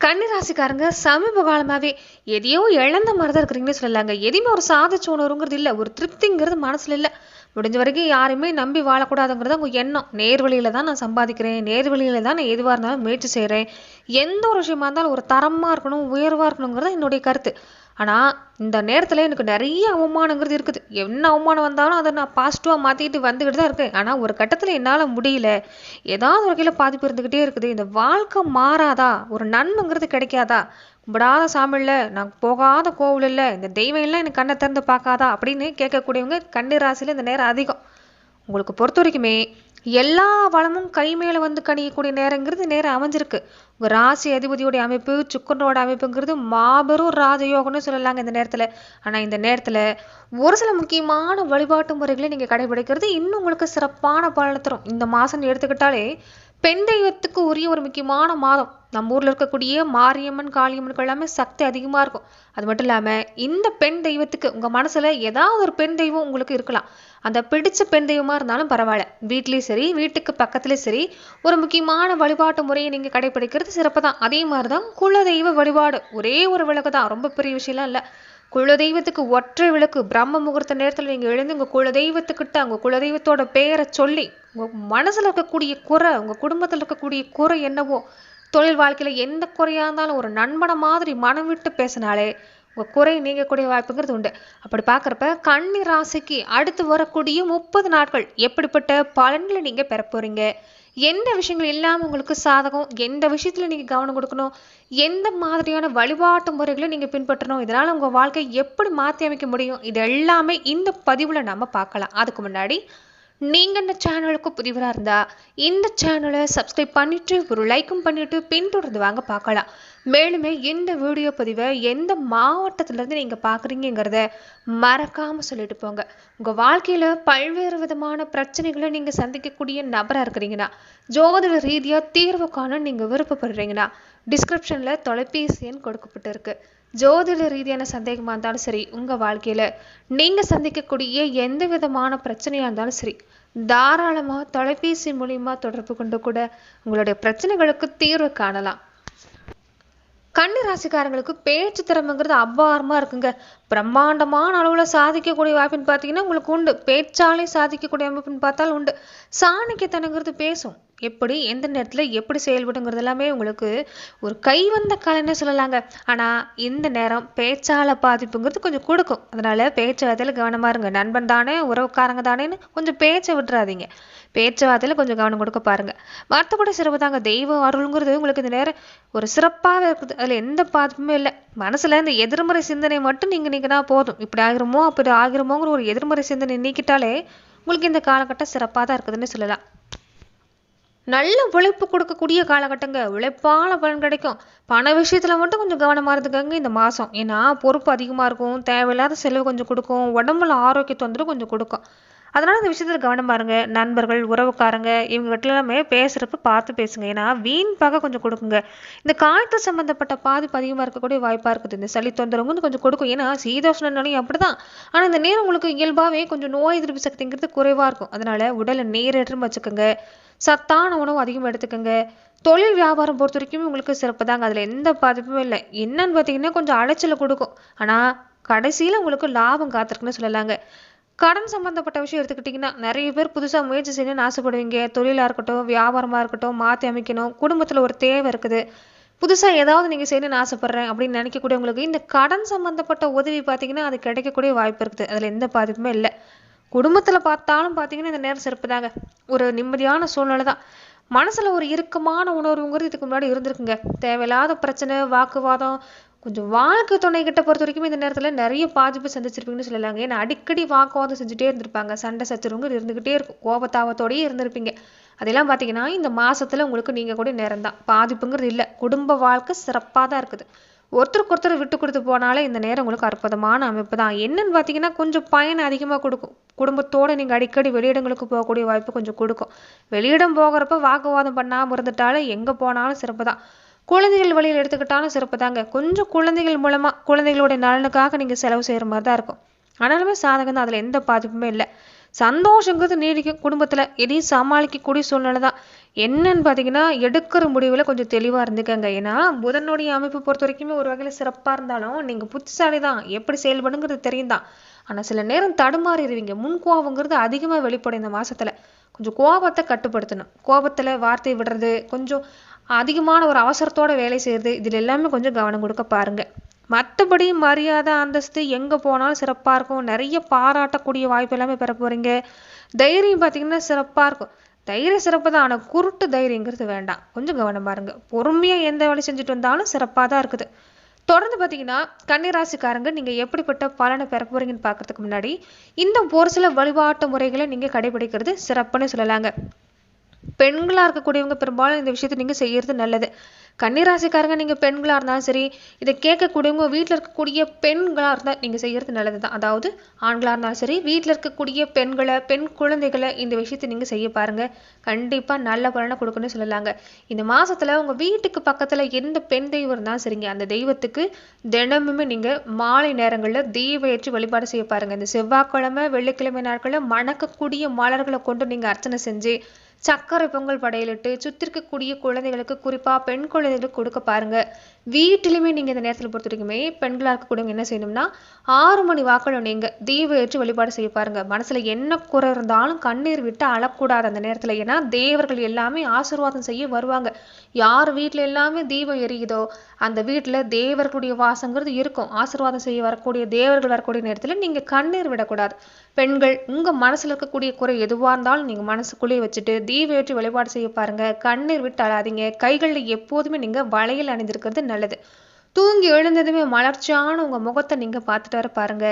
கன்னிராசிக்காரங்க சமீப காலமாகவே எதையோ இழந்த மாதிரி தான் இருக்கிறீங்கன்னு சொல்லலாங்க. எதையுமே ஒரு சாதிச்சு உணர்வுங்கிறது இல்லை. ஒரு திருப்திங்கிறது மனசில் இல்லை. முடிஞ்ச வரைக்கும் யாரையுமே நம்பி வாழக்கூடாதுங்கிறது உங்கள் எண்ணம். நேர்வழியில் தான் நான் சம்பாதிக்கிறேன். நேர்வழியில் தான் நான் எதுவாக இருந்தாலும் முயற்சி செய்கிறேன் எந்த ஒரு விஷயமா இருந்தாலும் ஒரு தரமாக இருக்கணும் உயர்வாக இருக்கணுங்கிறது என்னுடைய கருத்து. ஆனால் இந்த நேரத்தில் எனக்கு நிறைய அவமானங்கிறது இருக்குது. என்ன அவமானம் வந்தாலும் அதை நான் பாசிட்டிவாக மாற்றிக்கிட்டு வந்துக்கிட்டு தான் இருக்கேன். ஆனால் ஒரு கட்டத்தில் என்னால் முடியல. ஏதாவது வகையில் பாதிப்பு இருந்துக்கிட்டே இருக்குது. இந்த வாழ்க்கை மாறாதா? ஒரு நன்மைங்கிறது கிடைக்காதா? கும்பிடாத சாமியில் நான் போகாத கோவில் இல்லை இந்த தெய்வம் எல்லாம் எனக்கு கண்ணை திறந்து பார்க்காதா? அப்படின்னு கேட்கக்கூடியவங்க கன்னி ராசியில் இந்த நேரம் அதிகம். உங்களுக்கு பொறுத்த வரைக்குமே எல்லா வளமும் கை மேலே வந்து கணியக்கூடிய நேரங்கிறது நேரம் அமைஞ்சிருக்கு. உங்கள் ராசி அதிபதியோடைய அமைப்பு சுக்கரனோட அமைப்புங்கிறது மாபெரும் ராஜயோகம்னு சொல்லலாங்க இந்த நேரத்தில். ஆனால் இந்த நேரத்தில் ஒரு சில முக்கியமான வழிபாட்டு முறைகளை நீங்கள் கடைபிடிக்கிறது இன்னும் உங்களுக்கு சிறப்பான பலனை தரும். இந்த மாதம் எடுத்துக்கிட்டாலே பெண் தெய்வத்துக்கு உரிய ஒரு முக்கியமான மாதம். நம்ம ஊரில் இருக்கக்கூடிய மாரியம்மன் காளியம்மனுக்கு எல்லாமே சக்தி அதிகமாக இருக்கும். அது மட்டும் இல்லாமல் இந்த பெண் தெய்வத்துக்கு உங்கள் மனசில் ஏதாவது ஒரு பெண் தெய்வம் உங்களுக்கு இருக்கலாம். அந்த பிடிச்ச பெண் தெய்வமாக இருந்தாலும் பரவாயில்ல. வீட்லேயும் சரி வீட்டுக்கு பக்கத்துலேயும் சரி ஒரு முக்கியமான வழிபாட்டு முறையை நீங்கள் கடைபிடிக்கிறது சிறப்பு தான். அதே மாதிரி தான் குலதெய்வ வழிபாடு. ஒரே ஒரு விளக்கு தான். ரொம்ப பெரிய விஷயம்லாம் இல்லை. குலதெய்வத்துக்கு ஒற்றை விளக்கு. பிரம்ம முகூர்த்த நேரத்தில் நீங்கள் எழுந்து உங்கள் குலதெய்வத்துக்கிட்ட உங்கள் குலதெய்வத்தோட பெயரை சொல்லி உங்கள் மனசில் இருக்கக்கூடிய குறை உங்கள் குடும்பத்தில் இருக்கக்கூடிய குறை என்னவோ தொழில் வாழ்க்கையில் எந்த குறையாக இருந்தாலும் ஒரு நண்பனை மாதிரி மனம் விட்டு பேசினாலே உங்கள் குறை நீங்கக்கூடிய வாய்ப்புங்கிறது உண்டு. அப்படி பார்க்குறப்ப கன்னி ராசிக்கு அடுத்து வரக்கூடிய முப்பது நாட்கள் எப்படிப்பட்ட பலன்களை நீங்கள் பெற போகிறீங்க எந்த விஷயங்கள் இல்லாமல் உங்களுக்கு சாதகம்? எந்த விஷயத்தில் நீங்கள் கவனம் கொடுக்கணும்? எந்த மாதிரியான வழிபாட்டு முறைகளை நீங்கள் பின்பற்றணும்? இதனால் உங்கள் வாழ்க்கை எப்படி மாற்றி அமைக்க முடியும்? இது எல்லாமே இந்த பதிவில் நம்ம பார்க்கலாம். அதுக்கு முன்னாடி நீங்கள் இந்த சேனலுக்கு புதிவராக இருந்தால் இந்த சேனலை சப்ஸ்கிரைப் பண்ணிவிட்டு ஒரு லைக்கும் பண்ணிவிட்டு பின்தொடர்ந்து வாங்க பார்க்கலாம். மேலுமே இந்த வீடியோ பதிவை எந்த மாவட்டத்திலேருந்து நீங்கள் பார்க்குறீங்கிறத மறக்காமல் சொல்லிட்டு போங்க. உங்கள் வாழ்க்கையில் பல்வேறு விதமான பிரச்சனைகளை நீங்கள் சந்திக்கக்கூடிய நபராக இருக்கிறீங்கன்னா ஜோதிட ரீதியாக தீர்வு காண நீங்கள் விருப்பப்படுறீங்கன்னா டிஸ்கிரிப்ஷனில் தொலைபேசி எண் கொடுக்கப்பட்டிருக்கு. ஜோதிட ரீதியான சந்தேகமாக இருந்தாலும் சரி உங்கள் வாழ்க்கையில் நீங்கள் சந்திக்கக்கூடிய எந்த விதமான பிரச்சனையாக இருந்தாலும் சரி தாராளமாக தொலைபேசி மூலியமாக தொடர்பு கொண்டு கூட உங்களுடைய பிரச்சனைகளுக்கு தீர்வு காணலாம். கன்னி ராசிக்காரங்களுக்கு பேச்சு திறமைங்கிறது அபாரமாக இருக்குங்க. பிரம்மாண்டமான அளவில் சாதிக்கக்கூடிய வாய்ப்புன்னு பார்த்தீங்கன்னா உங்களுக்கு உண்டு. பேச்சாலே சாதிக்கக்கூடிய அமைப்புன்னு பார்த்தாலும் உண்டு. சாணிக்கத்தனங்கிறது பேசும். எப்படி எந்த நேரத்தில் எப்படி செயல்படுங்கிறது எல்லாமே உங்களுக்கு ஒரு கை வந்த கலைன்னு சொல்லலாங்க. ஆனால் இந்த நேரம் பேச்சால பாதிப்புங்கிறது கொஞ்சம் கொடுக்கும். அதனால பேச்சு வார்த்தையில் கவனமாக இருங்க. நண்பன் தானே உறவுக்காரங்க தானேன்னு கொஞ்சம் பேச்சை விட்டுறாதீங்க. பேச்சுவார்த்தையில் கொஞ்சம் கவனம் கொடுக்க பாருங்க. மற்றபடி சிறப்பு தாங்க. தெய்வ அருள்ங்கிறது உங்களுக்கு இந்த நேரம் ஒரு சிறப்பாக இருக்குது. அதில் எந்த பாதிப்புமே இல்லை. மனசில் இந்த எதிர்மறை சிந்தனை மட்டும் நீங்கள் நீக்கினா போதும். இப்படி ஆகிருமோ அப்படி ஆகிருமோங்கிற ஒரு எதிர்மறை சிந்தனை நீக்கிட்டாலே உங்களுக்கு இந்த காலகட்டம் சிறப்பாக தான் இருக்குதுன்னு சொல்லலாம். நல்ல உழைப்பு கொடுக்கக்கூடிய காலகட்டங்க. உழைப்பால பலன் கிடைக்கும். பண விஷயத்துல மட்டும் கொஞ்சம் கவனமா இருந்துக்கங்க இந்த மாசம். ஏன்னா பொறுப்பு அதிகமா இருக்கும். தேவையில்லாத செலவு கொஞ்சம் கொடுக்கும். உடம்புல ஆரோக்கிய தொந்தரவு கொஞ்சம் கொடுக்கும். அதனால் இந்த விஷயத்தில் கவனம் பாருங்க. நண்பர்கள் உறவுக்காரங்க இவங்ககிட்ட எல்லாமே பேசுகிறப்ப பார்த்து பேசுங்க. ஏன்னா வீண் பகை கொஞ்சம் கொடுக்குங்க. இந்த காய்ச்சல் சம்மந்தப்பட்ட பாதிப்பு அதிகமாக இருக்கக்கூடிய வாய்ப்பாக இருக்குது. இந்த சளி தொந்தரவு வந்து கொஞ்சம் கொடுக்கும். ஏன்னா சீதோஷ்ண அப்படி தான் ஆனால் இந்த நேரம் உங்களுக்கு இயல்பாகவே கொஞ்சம் நோய் எதிர்ப்பு சக்திங்கிறது குறைவாக இருக்கும். அதனால் உடலை நீரேற்றம் வச்சுக்கோங்க. சத்தான உணவு அதிகமாக எடுத்துக்கோங்க. தொழில் வியாபாரம் பொறுத்த வரைக்கும் உங்களுக்கு சிறப்பு தாங்க. அதில் எந்த பாதிப்பும் இல்லை. என்னன்னு பார்த்தீங்கன்னா கொஞ்சம் அலைச்சலை கொடுக்கும். ஆனால் கடைசியில் உங்களுக்கு லாபம் காத்திருக்குன்னு சொல்லலாங்க. கடன் சம்மந்தப்பட்ட விஷயம் எடுத்துக்கிட்டிங்கன்னா நிறைய பேர் புதுசாக முயற்சி செய்யணும்னு ஆசைப்படுவீங்க. தொழிலாக இருக்கட்டும் வியாபாரமாக இருக்கட்டும் மாற்றி அமைக்கணும். குடும்பத்தில் ஒரு தேவை இருக்குது. புதுசாக ஏதாவது நீங்கள் செய்யணும்னு ஆசைப்பட்றேன் அப்படின்னு நினைக்கக்கூடியவங்களுக்கு இந்த கடன் சம்மந்தப்பட்ட உதவி பார்த்தீங்கன்னா அது கிடைக்கக்கூடிய வாய்ப்பு இருக்குது. அதில் எந்த பாதிப்புமே இல்லை. குடும்பத்தில் பார்த்தாலும் பார்த்தீங்கன்னா இந்த நேரம் சிறப்பு தாங்க. ஒரு நிம்மதியான சூழ்நிலை தான். மனசில் ஒரு இறுக்கமான உணர்வுங்கிறது இதுக்கு முன்னாடி இருந்திருக்குங்க. தேவையில்லாத பிரச்சனை வாக்குவாதம் கொஞ்சம் வாழ்க்கை துணை கிட்ட பொறுத்த வரைக்கும் இந்த நேரத்தில் நிறைய பாதிப்பு சந்திச்சிருப்பீங்கன்னு சொல்லலாங்க. ஏன்னா அடிக்கடி வாக்குவாதம் செஞ்சுட்டே இருந்திருப்பாங்க. சண்டை சச்சரவுங்க இருந்துக்கிட்டே இருக்கும். கோபத்தாவத்தோடயே இருந்திருப்பீங்க. அதெல்லாம் பார்த்தீங்கன்னா இந்த மாதத்தில் உங்களுக்கு நீங்கள் கூட நேரம் தான் பாதிப்புங்கிறது இல்லை. குடும்ப வாழ்க்கை சிறப்பாக தான் இருக்குது. ஒருத்தருக்கு ஒருத்தர் விட்டு கொடுத்து போனாலே இந்த நேரம் உங்களுக்கு அற்புதமான அமைப்பு தான் என்னன்னு பார்த்தீங்கன்னா கொஞ்சம் பயன் அதிகமாக கொடுக்கும். குடும்பத்தோடு நீங்கள் அடிக்கடி வெளியிடங்களுக்கு போகக்கூடிய வாய்ப்பு கொஞ்சம் கொடுக்கும். வெளியிடம் போகிறப்ப வாக்குவாதம் பண்ணாமல் இருந்துட்டாலே எங்கே போனாலும் சிறப்பு தான் குழந்தைகள் வழியில் எடுத்துக்கிட்டாலும் சிறப்பு தாங்க கொஞ்சம் குழந்தைகள் மூலமாக குழந்தைகளுடைய நலனுக்காக நீங்கள் செலவு செய்கிற மாதிரி தான் இருக்கும். ஆனாலுமே சாதகம் தான் அதில் எந்த பாதிப்புமே இல்லை. சந்தோஷங்கிறது நீடிக்கும். குடும்பத்தில் எதையும் சமாளிக்கக்கூடிய சூழ்நிலை தான் என்னன்னு பார்த்தீங்கன்னா எடுக்கிற முடிவில் கொஞ்சம் தெளிவாக இருந்துக்கங்க. ஏன்னா புதனுடைய அமைப்பு பொறுத்த வரைக்குமே ஒரு வகையில் சிறப்பாக இருந்தாலும் நீங்கள் புத்திசாலி தான் எப்படி செயல்படுங்கிறது தெரியும் தான் ஆனால் சில நேரம் தடுமாறிடுவீங்க. முன்கோபங்கிறது அதிகமாக வெளிப்படும் இந்த மாதத்தில் கொஞ்சம் கோபத்தை கட்டுப்படுத்தணும். கோபத்தில் வார்த்தை விடுறது கொஞ்சம் அதிகமான ஒரு அவசரத்தோட வேலை செய்கிறது இதில் எல்லாமே கொஞ்சம் கவனம் கொடுக்க பாருங்க. மற்றபடி மரியாதை அந்தஸ்து எங்கே போனாலும் சிறப்பாக இருக்கும். நிறைய பாராட்டக்கூடிய வாய்ப்பு எல்லாமே பெற போகிறீங்க தைரியம் பார்த்தீங்கன்னா சிறப்பாக இருக்கும். தைரியம் சிறப்பு தான். ஆனால் குருட்டு தைரியங்கிறது வேண்டாம். கொஞ்சம் கவனம் பாருங்கள் பொறுமையாக எந்த வேலை செஞ்சுட்டு வந்தாலும் சிறப்பாக தான் இருக்குது. தொடர்ந்து பார்த்தீங்கன்னா கன்னிராசிக்காரங்க நீங்கள் எப்படிப்பட்ட பலனை பெற போகிறீங்கன்னு பார்க்கறதுக்கு முன்னாடி இந்த ஒரு சில வழிபாட்டு முறைகளை நீங்கள் கடைபிடிக்கிறது சிறப்புன்னு சொல்லலாங்க. பெண்களாக இருக்கக்கூடியவங்க பெரும்பாலும் இந்த விஷயத்தை நீங்கள் செய்யறது நல்லது. கன்னிராசிக்காரங்க நீங்கள் பெண்களாக இருந்தாலும் சரி இதை கேட்கக்கூடியவங்க வீட்டில் இருக்கக்கூடிய பெண்களாக இருந்தால் நீங்கள் செய்யறது நல்லது தான் அதாவது ஆண்களாக இருந்தாலும் சரி வீட்டில் இருக்கக்கூடிய பெண்களை பெண் குழந்தைகளை இந்த விஷயத்தை நீங்கள் செய்ய பாருங்க. கண்டிப்பாக நல்ல பலனை கொடுக்குன்னு சொல்லலாங்க. இந்த மாசத்துல உங்கள் வீட்டுக்கு பக்கத்தில் எந்த பெண் தெய்வம் இருந்தாலும் சரிங்க அந்த தெய்வத்துக்கு தினமுமே நீங்கள் மாலை நேரங்களில் தெய்வ ஏற்றி வழிபாடு செய்ய பாருங்க. இந்த செவ்வாய்க்கிழமை வெள்ளிக்கிழமை நாட்களில் மணக்கக்கூடிய மலர்களை கொண்டு நீங்கள் அர்ச்சனை செஞ்சு சர்க்கரை பொங்கல் படையலிட்டு சுற்றி இருக்கக்கூடிய குழந்தைகளுக்கு குறிப்பாக பெண் குழந்தைகளுக்கு கொடுக்க பாருங்கள் வீட்டிலுமே நீங்கள் இந்த நேரத்தில் பொறுத்த வரைக்குமே பெண்களாக இருக்கக்கூடியவங்க என்ன செய்யணும்னா ஆறு மணி வாக்கில் நீங்கள் தீபம் ஏற்றி வழிபாடு செய்ய பாருங்க. மனசுல என்ன குறை இருந்தாலும் கண்ணீர் விட்டு அழக்கூடாது அந்த நேரத்தில். ஏன்னா தேவர்கள் எல்லாமே ஆசீர்வாதம் செய்ய வருவாங்க. யார் வீட்டில் எல்லாமே தீபம் எரியுதோ அந்த வீட்டில் தேவர்களுடைய வாசங்கிறது இருக்கும். ஆசீர்வாதம் செய்ய வரக்கூடிய தேவர்கள் வரக்கூடிய நேரத்தில் நீங்க கண்ணீர் விடக்கூடாது. பெண்கள் உங்க மனசுல இருக்கக்கூடிய குறை எதுவாக இருந்தாலும் நீங்க மனசுக்குள்ளேயே வச்சுட்டு தீப ஏற்றி வழிபாடு செய்ய பாருங்க. கண்ணீர் விட்டு அழாதீங்க. கைகளில் எப்போதுமே நீங்கள் வளையல் அணிந்திருக்கிறது நல்லது. தூங்கி எழுந்ததுமே மலர்ச்சியான உங்கள் முகத்தை நீங்க பார்த்துட்டு வர பாருங்க.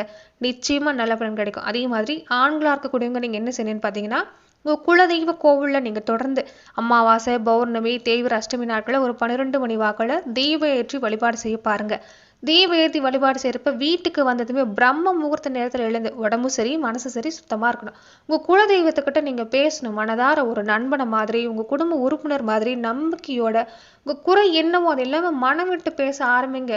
நிச்சயமா நல்ல பலன் கிடைக்கும். அதே மாதிரி ஆண்களாக இருக்கக்கூடியவங்க நீங்க என்ன செய்யணும்னு பாத்தீங்கன்னா உங்கள் குலதெய்வ கோவிலில் நீங்க தொடர்ந்து அமாவாசை பௌர்ணமி தேய்பிர அஷ்டமி நாட்களில் ஒரு பன்னிரெண்டு மணி வாக்குல தெய்வ ஏற்றி வழிபாடு செய்ய பாருங்க. தீப ஏற்றி வழிபாடு செய்கிறப்ப வீட்டுக்கு வந்ததுமே பிரம்ம முகூர்த்த நேரத்தில் எழுந்து உடம்பும் சரி மனசும் சரி சுத்தமாக இருக்கணும். உங்கள் குலதெய்வத்துக்கிட்ட நீங்கள் பேசணும். மனதார ஒரு நண்பனை மாதிரி உங்கள் குடும்ப உறுப்பினர் மாதிரி நம்பிக்கையோட உங்கள் குறை என்னவோ அது எல்லாமே மனம் விட்டு பேச ஆரம்பிங்க.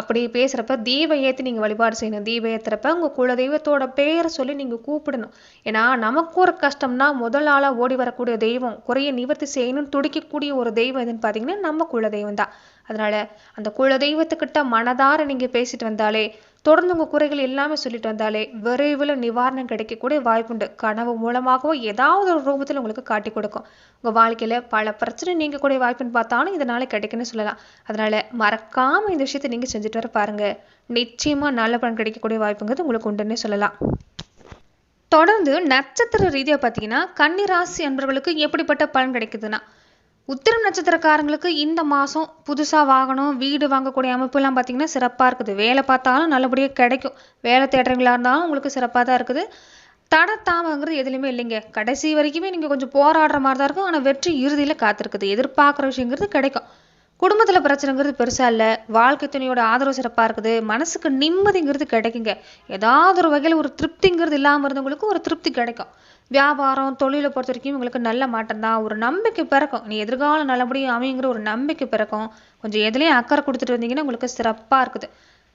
அப்படி பேசுறப்ப தீப ஏற்றி நீங்கள் வழிபாடு செய்யணும். தீப ஏற்றுறப்ப உங்க குல தெய்வத்தோட பேரை சொல்லி நீங்கள் கூப்பிடணும். ஏன்னா நமக்கு ஒரு கஷ்டம்னா முதல் ஆளாக ஓடி வரக்கூடிய தெய்வம் குறைய நிவர்த்தி செய்யணும்னு துடிக்கக்கூடிய ஒரு தெய்வம் எதுன்னு பார்த்தீங்கன்னா நம்ம குல தெய்வம் தான். அதனால அந்த குல தெய்வத்துக்கிட்ட மனதார நீங்க பேசிட்டு வந்தாலே தொடர்ந்து உங்க குறைகள் எல்லாமே சொல்லிட்டு வந்தாலே விரைவில் நிவாரணம் கிடைக்கக்கூடிய வாய்ப்புண்டு. கனவு மூலமாகவும் ஏதாவது ஒரு ரூபத்தில் உங்களுக்கு காட்டி கொடுக்கும். உங்க வாழ்க்கையில பல பிரச்சனை நீங்கக்கூடிய வாய்ப்புன்னு பார்த்தாலும் இதனால கிடைக்குன்னு சொல்லலாம். அதனால மறக்காம இந்த விஷயத்தை நீங்க செஞ்சுட்டு வர பாருங்க. நிச்சயமா நல்ல பலன் கிடைக்கக்கூடிய வாய்ப்புங்கிறது உங்களுக்கு உண்டுன்னே சொல்லலாம். தொடர்ந்து நட்சத்திர ரீதியா பார்த்தீங்கன்னா கன்னிராசி அன்பர்களுக்கு எப்படிப்பட்ட பலன் கிடைக்குதுன்னா உத்திரம் நட்சத்திரக்காரங்களுக்கு இந்த மாதம் புதுசாக வாகனம் வீடு வாங்கக்கூடிய அமைப்புலாம் பார்த்திங்கன்னா சிறப்பாக இருக்குது. வேலை பார்த்தாலும் நல்லபடியாக கிடைக்கும். வேலை தேடுறீங்களா இருந்தாலும் உங்களுக்கு சிறப்பாக தான் இருக்குது. தடை தாமங்கிறது எதுலையுமே இல்லைங்க. கடைசி வரைக்குமே நீங்கள் கொஞ்சம் போராடுற மாதிரி தான் இருக்கும். ஆனால் வெற்றி இறுதியில் காத்திருக்குது. எதிர்பார்க்குற விஷயங்கிறது கிடைக்கும். குடும்பத்தில் பிரச்சனைங்கிறது பெருசாக இல்லை. வாழ்க்கை துணையோட ஆதரவு சிறப்பாக இருக்குது. மனசுக்கு நிம்மதிங்கிறது கிடைக்குங்க. ஏதாவது ஒரு வகையில் ஒரு திருப்திங்கிறது இல்லாமல் இருந்தவங்களுக்கு ஒரு திருப்தி கிடைக்கும். வியாபாரம் தொழிலை பொறுத்த வரைக்கும் உங்களுக்கு நல்ல மாற்றம் தான். ஒரு நம்பிக்கை பிறக்கும். நீ எதிர்காலம் நல்லபடியும் அமைங்கிற ஒரு நம்பிக்கை பிறக்கும். கொஞ்சம் எதுலேயும் அக்கறை கொடுத்துட்டு வந்தீங்கன்னா உங்களுக்கு சிறப்பாக இருக்குது.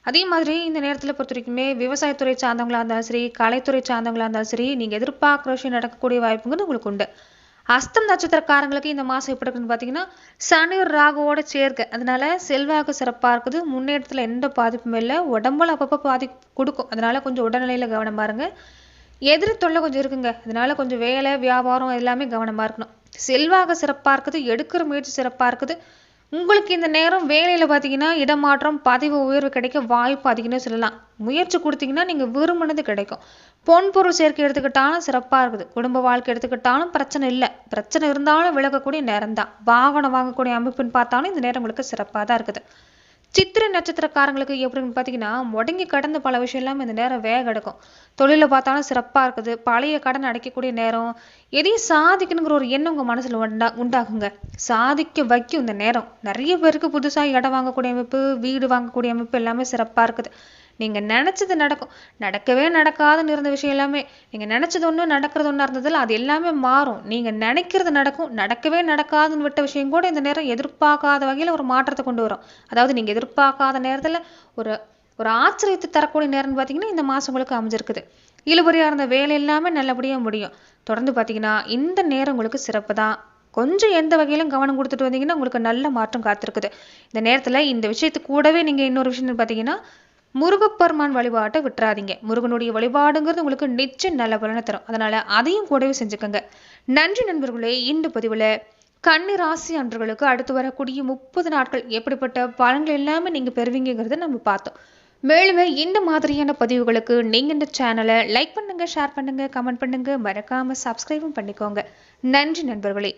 அதே மாதிரி இந்த நேரத்தில் பொறுத்த வரைக்குமே விவசாயத்துறை சார்ந்தவங்களாக இருந்தாலும் சரி கலைத்துறை சார்ந்தவங்களாக இருந்தாலும் சரி நீங்கள் எதிர்பார்க்குற விஷயம் நடக்கக்கூடிய வாய்ப்புங்கிறது உங்களுக்கு உண்டு. அஸ்தம் நட்சத்திரக்காரங்களுக்கு இந்த மாதம் எப்படி இருக்குன்னு பார்த்தீங்கன்னா சனி ராகுவோட சேர்க்க. அதனால செல்வாக்கு சிறப்பாக இருக்குது. முன்னேற்றத்தில் எந்த பாதிப்பும் இல்லை. உடம்புல அப்பப்போ பாதிப்பு கொடுக்கும். அதனால கொஞ்சம் உடல்நிலையில் கவனமா இருங்க. எதிரி தொல்லை கொஞ்சம் இருக்குங்க. அதனால கொஞ்சம் வேலை வியாபாரம் எல்லாமே கவனமா இருக்கணும். செல்வாக சிறப்பாக இருக்குது. எடுக்கிற முயற்சி சிறப்பாக இருக்குது. உங்களுக்கு இந்த நேரம் வேலையில் பார்த்தீங்கன்னா இடமாற்றம் பதவி உயர்வு கிடைக்க வாய்ப்பு அதிகம்னு சொல்லலாம். முயற்சி கொடுத்தீங்கன்னா நீங்கள் விரும்பினது கிடைக்கும். பொன் பொருள் சேர்க்கை எடுத்துக்கிட்டாலும் சிறப்பாக இருக்குது. குடும்ப வாழ்க்கை எடுத்துக்கிட்டாலும் பிரச்சனை இல்லை. பிரச்சனை இருந்தாலும் விலகக்கூடிய நேரம் தான் வாகனம் வாங்கக்கூடிய அமைப்புன்னு பார்த்தாலும் இந்த நேரம் உங்களுக்கு சிறப்பாக தான் இருக்குது. சித்திரை நட்சத்திரக்காரங்களுக்கு எப்படின்னு பார்த்தீங்கன்னா முடங்கி கடந்த பல விஷயம் எல்லாமே இந்த நேரம் வேக எடுக்கும் தொழிலை பார்த்தாலும் சிறப்பாக இருக்குது. பழைய கடன் அடைக்கக்கூடிய நேரம். எதையும் சாதிக்கணுங்கிற ஒரு எண்ணம் உங்கள் மனசில் உண்டா உண்டாகுங்க. சாதிக்க வைக்கும் இந்த நேரம். நிறைய பேருக்கு புதுசாக இடம் வாங்கக்கூடிய அமைப்பு வீடு வாங்கக்கூடிய அமைப்பு எல்லாமே சிறப்பாக இருக்குது. நீங்கள் நினச்சது நடக்கும். நடக்கவே நடக்காதுன்னு இருந்த விஷயம் எல்லாமே. நீங்கள் நினச்சது ஒன்று நடக்கிறது ஒன்றா இருந்ததில் அது எல்லாமே மாறும். நீங்கள் நினைக்கிறது நடக்கும். நடக்கவே நடக்காதுன்னு விட்ட விஷயம் கூட இந்த நேரம் எதிர்பார்க்காத வகையில் ஒரு மாற்றத்தை கொண்டு வரும். அதாவது நீங்கள் எதிர்பார்க்காத நேரத்தில் ஒரு ஒரு ஆச்சரியத்தை தரக்கூடிய நேரம்னு பார்த்தீங்கன்னா இந்த மாதம் உங்களுக்கு அமைஞ்சிருக்குது. இழுபறியாக இருந்த வேலை எல்லாமே நல்லபடியாக முடியும். தொடர்ந்து பார்த்தீங்கன்னா இந்த நேரம் உங்களுக்கு சிறப்பு தான். கொஞ்சம் எந்த வகையிலும் கவனம் கொடுத்துட்டு வந்தீங்கன்னா உங்களுக்கு நல்ல மாற்றம் காத்திருக்குது. இந்த நேரத்தில் இந்த விஷயத்து கூடவே நீங்கள் இன்னொரு விஷயம் பார்த்தீங்கன்னா முருகப்பெருமான் வழிபாட்டை விட்டுறாதீங்க. முருகனுடைய வழிபாடுங்கிறது உங்களுக்கு நிச்சயம் நல்ல பலனை தரும். அதனால அதையும் கூடவே செஞ்சுக்கோங்க. நன்றி நண்பர்களே இந்த பதிவில் கன்னி ராசி அன்றர்களுக்கு அடுத்து வரக்கூடிய முப்பது நாட்கள் எப்படிப்பட்ட பலன்கள் எல்லாமே நீங்கள் பெறுவீங்கிறத நம்ம பார்த்தோம். மேலுமே இந்த மாதிரியான பதிவுகளுக்கு நீங்கள் இந்த சேனலை லைக் பண்ணுங்க ஷேர் பண்ணுங்க கமெண்ட் பண்ணுங்க. மறக்காம சப்ஸ்கிரைபும் பண்ணிக்கோங்க. நன்றி நண்பர்களே.